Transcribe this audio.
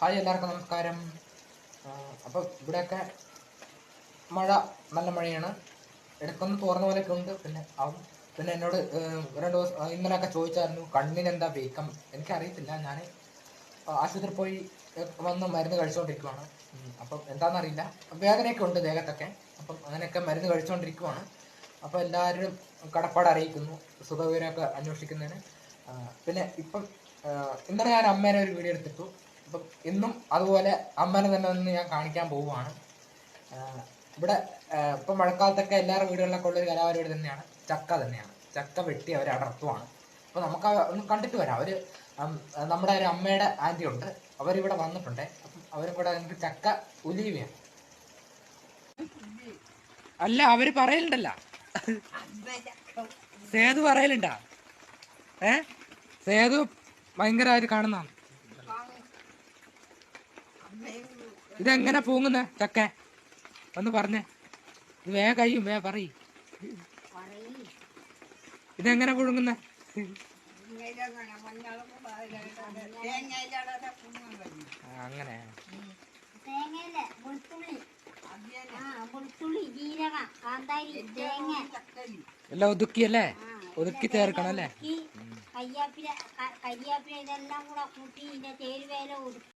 Hi എല്ലാവർക്കും നമസ്കാരം. അപ്പം ഇവിടെയൊക്കെ മഴ നല്ല മഴയാണ്. ഇടയ്ക്കൊന്ന് തോർന്ന പോലെയൊക്കെ ഉണ്ട്. പിന്നെ അവൻ പിന്നെ എന്നോട് രണ്ട് ദിവസം ഇന്നലെയൊക്കെ ചോദിച്ചായിരുന്നു കണ്ണിന് എന്താ വീക്കം? എനിക്കറിയത്തില്ല. ഞാൻ ആശുപത്രി പോയി വന്ന് മരുന്ന് കഴിച്ചുകൊണ്ടിരിക്കുവാണ് അപ്പം എന്താണെന്നറിയില്ല വേദനയൊക്കെ ഉണ്ട് ദേഹത്തൊക്കെ. അപ്പം അങ്ങനെയൊക്കെ മരുന്ന് കഴിച്ചുകൊണ്ടിരിക്കുവാണ് അപ്പോൾ എല്ലാവരും കടപ്പാട് അറിയിക്കുന്നു സുഖവിവരമൊക്കെ അന്വേഷിക്കുന്നതിന്. പിന്നെ ഇപ്പം ഇന്നലെ ഞാൻ അമ്മേനെ ഒരു വീഡിയോ എടുത്തിട്ടു. അപ്പം ഇന്നും അതുപോലെ അമ്മനെ തന്നെ ഒന്ന് ഞാൻ കാണിക്കാൻ പോവുകയാണ്. ഇവിടെ ഇപ്പം മഴക്കാലത്തൊക്കെ എല്ലാവരുടെ വീടുകളിലൊക്കെ ഉള്ളൊരു കലാപരിപാടി തന്നെയാണ്. ചക്ക തന്നെയാണ്. ചക്ക വെട്ടി അവർ അടർത്തുവാണ്. അപ്പോൾ നമുക്ക് ഒന്ന് കണ്ടിട്ട് വരാം. അവർ നമ്മുടെ ഒരു അമ്മയുടെ ആന്റി ഉണ്ട്. അവരിവിടെ വന്നിട്ടുണ്ട്. അപ്പം അവരും കൂടെ നമുക്ക് ചക്ക ഉലിയുകയാണ് അല്ല അവർ പറയലുണ്ടല്ല. സേതു പറയലുണ്ടാ? ഏ? സേതു ഭയങ്കരമായിട്ട് കാണുന്ന ഇതെങ്ങനെ പൂങ്ങുന്ന? ചക്ക ഒന്ന് പറഞ്ഞേ. ഇത് വേ കഴിയും വേ പറ ഇതെങ്ങനെ പുഴുങ്ങുന്ന? അങ്ങനെ. എല്ലാം ഒതുക്കിയല്ലേ? ഒതുക്കി ചേർക്കണം അല്ലേ? കരിയാപ്പില കരിയാപ്പില ഇതെല്ലാം കൂടെ കൂട്ടി ഇതിന്റെ ചേരുവേല ഒതുക്കി